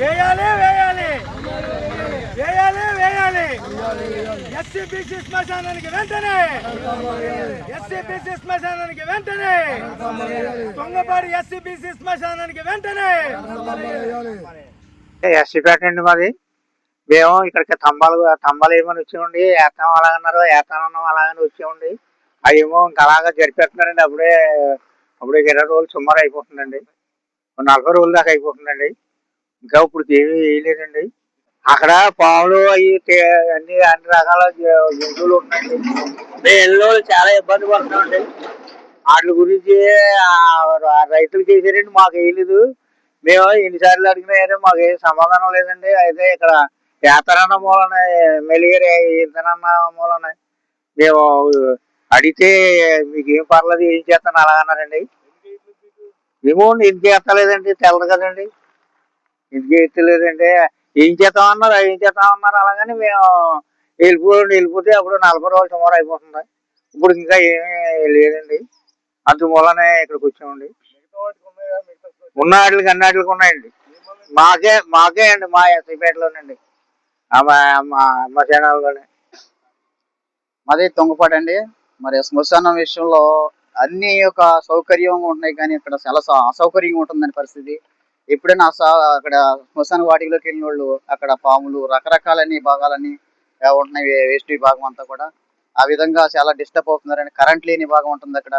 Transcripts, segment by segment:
వేయాలి వేయాలి. వేయాలి వేయాలి. ఎస్సీ బీసీ శ్మశానానికి వెంటనే. ఎస్సీ బీసీ శ్మశానానికి వెంటనే. దొంగపాడి ఎస్సీ బీసీ శ్మశానానికి వెంటనే. ఎస్సీపేట అండి మాది మేము ఇక్కడికి తంబాలు తంబాలు ఏమని వచ్చేయండి ఏతాం అలాగన్నారు ఏతానన్నాం అలాగని వచ్చేయండి అవి ఏమో ఇంకా అలాగా జరిపేస్తున్నారండి. అప్పుడే అప్పుడే ఇరవై రోజులు సుమారు అయిపోతుందండి. నలభై రోజుల దాకా అయిపోతుందండి. ఇంకా ఇప్పుడు ఏమీ వేయలేదండి. అక్కడ పాములు అవి అన్ని అన్ని రకాల జంతువులు ఉన్నాయండి మేము ఎన్నో చాలా ఇబ్బంది పడుతున్నామండి. వాటి గురించి రైతులు చేశారండి మాకు వేయలేదు. మేము ఎన్నిసార్లు అడిగినా అయితే మాకు ఏ సమాధానం లేదండి. అయితే ఇక్కడ ఏతనన్న మూలన మెలిగరి ఈతనన్న మూలన మేము అడిగితే మీకు ఏం పర్లేదు ఏం చేస్తాను అలాగన్నారండి మేము ఇంటికి చేస్తలేదండి తెల్లదు కదండి. ఇంటికి ఎత్తలేదంటే ఏం చేద్దాం అన్నారు ఏం చేద్దాం అన్నారు అలాగని మేము వెళ్ళిపోండి వెళ్ళిపోతే అప్పుడు నలభై రోజులు సుమారు అయిపోతుంది. ఇప్పుడు ఇంకా ఏమీ లేదండి. అందువల్లనే ఇక్కడికి వచ్చామండి. ఉన్న వాటికి అన్ని వాటికి ఉన్నాయండి. మాకే మాకే అండి మా ఎస్ఐపేటలోనండి. మా మాది తొంగపాటు అండి. మరి శ్మశానం విషయంలో అన్ని ఒక సౌకర్యంగా ఉంటున్నాయి కానీ ఇక్కడ చాలా స- అసౌకర్యంగా ఉంటుందని పరిస్థితి. ఎప్పుడైనా అస అక్కడ శ్మశాన వాటిలోకి వెళ్ళిన వాళ్ళు అక్కడ పాములు రకరకాలని భాగాలని ఉంటున్నాయి. వేస్ట్ విభాగం అంతా కూడా. ఆ విధంగా చాలా డిస్టర్బ్ అవుతున్నారని కరెంట్ లేని భాగం ఉంటుంది అక్కడ.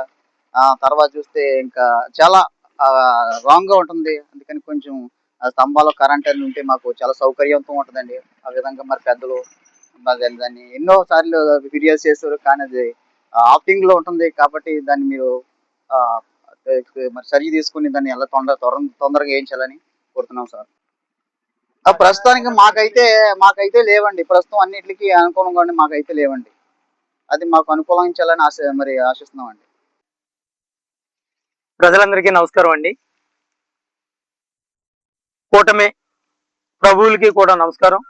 ఆ తర్వాత చూస్తే ఇంకా చాలా రాంగ్గా ఉంటుంది. అందుకని కొంచెం స్తంభాలు కరెంట్ అని ఉంటే మాకు చాలా సౌకర్యంతో ఉంటుందండి. ఆ విధంగా మరి పెద్దలు మరి దాన్ని- ఎన్నో సార్లు ఫిర్యాదు చేస్తారు కానీ అది ఆప్టింగ్లో ఉంటుంది కాబట్టి దాన్ని మీరు మరి చర్య తీసుకుని దాన్ని ఎలా తొందర తొందరగా వేయించాలని కోరుతున్నాం సార్. ప్రస్తుతానికి మాకైతే మాకైతే లేవండి. ప్రస్తుతం అన్నిటికీ అనుకూలంగా ఉండి మాకైతే లేవండి. అది మాకు అనుకూలించాలని ఆశ మరి ఆశిస్తున్నామండి. ప్రజలందరికీ నమస్కారం అండి. కూటమి ప్రభువులకి కూడా నమస్కారం.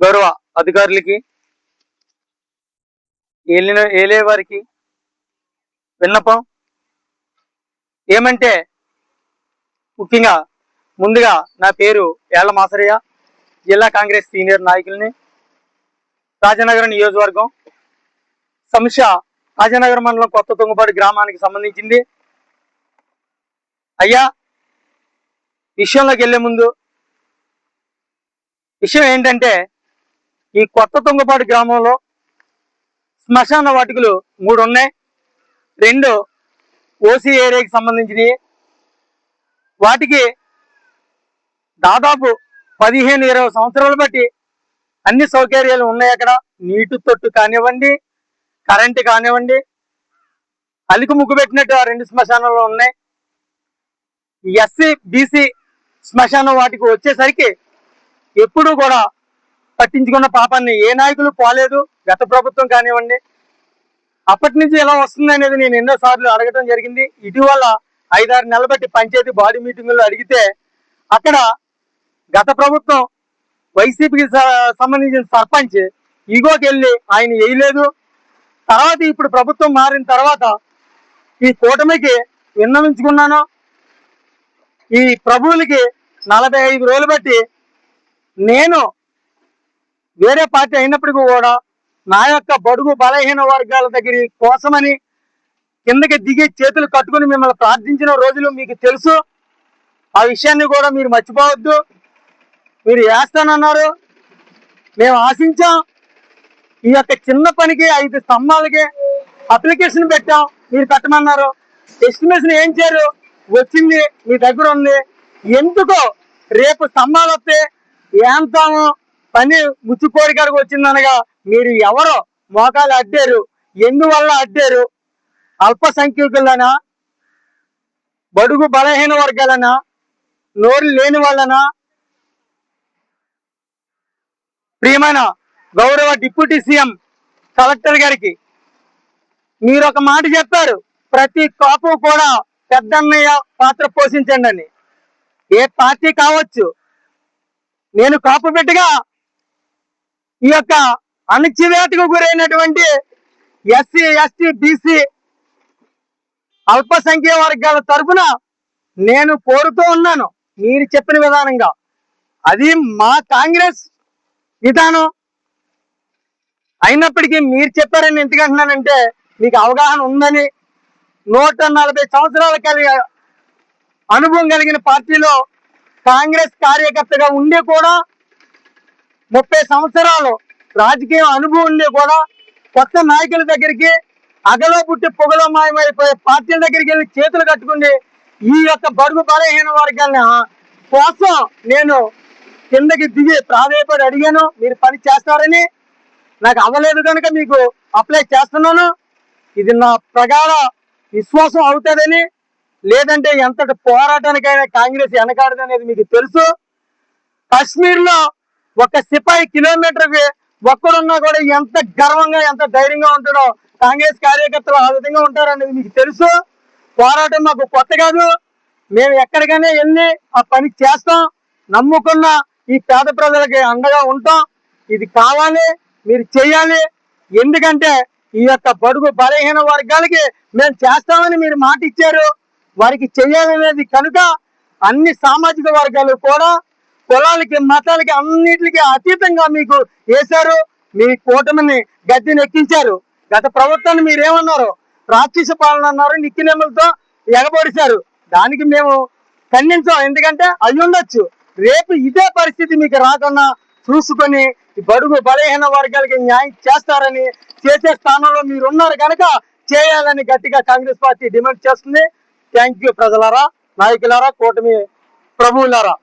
గౌరవ అధికారులకి ఏలిన ఏలే వారికి విన్నపం. ఏమంటే ముఖ్యంగా ముందుగా నా పేరు ఏళ్ళ మాసరయ్య జిల్లా కాంగ్రెస్ సీనియర్ నాయకుల్ని. రాజనగరం నియోజకవర్గం. సమస్య రాజనగరం మండలం కొత్త తుంగపాడు గ్రామానికి సంబంధించింది. అయ్యా విషయంలోకి వెళ్ళే ముందు విషయం ఏంటంటే ఈ కొత్త తుంగపాడు గ్రామంలో శ్మశాన వాటికలు మూడు ఉన్నాయి రెండు ఓసీ ఏరియాకి సంబంధించినవి. వాటికి దాదాపు పదిహేను ఇరవై సంవత్సరాలు బట్టి అన్ని సౌకర్యాలు ఉన్నాయి అక్కడ. నీటి తొట్టు కానివ్వండి కరెంటు కానివ్వండి అలికి ముగ్గు పెట్టినట్టు ఆ రెండు శ్మశానాలు ఉన్నాయి. ఎస్సీ బీసీ శ్మశానం వాటికి వచ్చేసరికి ఎప్పుడూ కూడా పట్టించుకున్న పాపాన్ని ఏ నాయకులు పోలేదు. గత ప్రభుత్వం కానివ్వండి అప్పటి నుంచి ఎలా వస్తుంది అనేది నేను ఎన్నో సార్లు అడగటం జరిగింది. ఇటీవల ఐదారు నెలల బట్టి పంచాయతీ బాడీ మీటింగుల్లో అడిగితే అక్కడ గత ప్రభుత్వం వైసీపీకి సంబంధించిన సర్పంచ్ ఈగోకి వెళ్ళి ఆయన వేయలేదు. తర్వాత ఇప్పుడు ప్రభుత్వం మారిన తర్వాత ఈ కూటమికి విన్నవించుకున్నాను. ఈ ప్రభువులకి నలభై ఐదు రోజులు బట్టి నేను వేరే పార్టీ అయినప్పటికీ కూడా నా యొక్క బడుగు బలహీన వర్గాల దగ్గర కోసమని కిందకి దిగి చేతులు కట్టుకుని మిమ్మల్ని ప్రార్థించిన రోజులు మీకు తెలుసు. ఆ విషయాన్ని కూడా మీరు మర్చిపోవద్దు. మీరు వేస్తానన్నారు మేము ఆశించాం. ఈ యొక్క చిన్న పనికి ఐదు స్తంభాలకి అప్లికేషన్ పెట్టాం. మీరు కట్టమన్నారు ఎస్టిమేషన్ ఏం చేయరు? వచ్చింది మీ దగ్గర ఉంది. ఎందుకో రేపు స్తంభాలు వస్తే ఏంతాము పని ముచ్చుకోడి కాడికి వచ్చిందనగా మీరు ఎవరో మోకాలు అడ్డారు ఎందువల్ల అడ్డారు అల్పసంఖ్యాకులనా? బడుగు బలహీన వర్గాలనా? నోరు లేని వాళ్ళనా? ప్రియమైన గౌరవ డిప్యూటీ సీఎం కలెక్టర్ గారికి మీరు ఒక మాట చెప్పారు. ప్రతి కాపు కూడా పెద్దన్నయ్య పాత్ర పోషించండి అని. ఏ పార్టీ కావచ్చు? నేను కాపు బిడ్డగా ఈ యొక్క అణచివేతకు గురైనటువంటి ఎస్సీ ఎస్టీ బీసీ అల్పసంఖ్య వర్గాల తరపున నేను కోరుతూ ఉన్నాను మీరు చెప్పిన విధానంగా. అది మా కాంగ్రెస్ విధానం. అయినప్పటికీ మీరు చెప్పారని ఎందుకంటున్నానంటే మీకు అవగాహన ఉందని నూట నలభై సంవత్సరాల కలిగి అనుభవం కలిగిన పార్టీలో కాంగ్రెస్ కార్యకర్తగా ఉండి కూడా ముప్పై సంవత్సరాలు రాజకీయ అనుభవం కూడా కొత్త నాయకుల దగ్గరికి అగలో పుట్టి పొగలో మాయమైపోయే పార్టీల దగ్గరికి వెళ్ళి చేతులు కట్టుకుని ఈ యొక్క బడుగు బలహీన వర్గాల కోసం నేను కిందకి దిగి ప్రాధాయపడి అడిగాను. మీరు పని చేస్తారని. నాకు అవ్వలేదు కనుక మీకు అప్లై చేస్తున్నాను. ఇది నా ప్రగాఢ విశ్వాసం అవుతుందని. లేదంటే ఎంతటి పోరాటానికైనా కాంగ్రెస్ వెనకాడదనేది మీకు తెలుసు. కాశ్మీర్లో ఒక సిపాయి కిలోమీటర్ ఒక్కడున్నా కూడా ఎంత గర్వంగా ఎంత ధైర్యంగా ఉంటాడో కాంగ్రెస్ కార్యకర్తలు ఆ విధంగా ఉంటారనేది మీకు తెలుసు. పోరాటం మాకు కొత్త కాదు. మేము ఎక్కడికైనా వెళ్ళి ఆ పని చేస్తాం. నమ్ముకున్న ఈ పేద ప్రజలకి అండగా ఉంటాం. ఇది కావాలి మీరు చేయాలి. ఎందుకంటే ఈ యొక్క బడుగు బలహీన వర్గాలకి మేము చేస్తామని మీరు మాట ఇచ్చారు వారికి చేయాలనేది కనుక అన్ని సామాజిక వర్గాలు కూడా కులాలకి మతాలకి అన్నిటికీ అతీతంగా మీకు వేశారు. మీ కూటమిని గద్దెని ఎక్కించారు గత ప్రభుత్వాన్ని మీరేమన్నారు? రాక్షస పాలన అన్నారు నిక్కినెమ్మలతో ఎగబడిశారు. దానికి మేము ఖండించాం. ఎందుకంటే అయి ఉండొచ్చు. రేపు ఇదే పరిస్థితి మీకు రాకుండా చూసుకొని బడుగు బలహీన వర్గాలకి న్యాయం చేస్తారని చేసే స్థానంలో మీరు ఉన్నారు కనుక చేయాలని గట్టిగా కాంగ్రెస్ పార్టీ డిమాండ్ చేస్తుంది. థ్యాంక్ యూ ప్రజలారా నాయకులారా కూటమి ప్రభువులారా.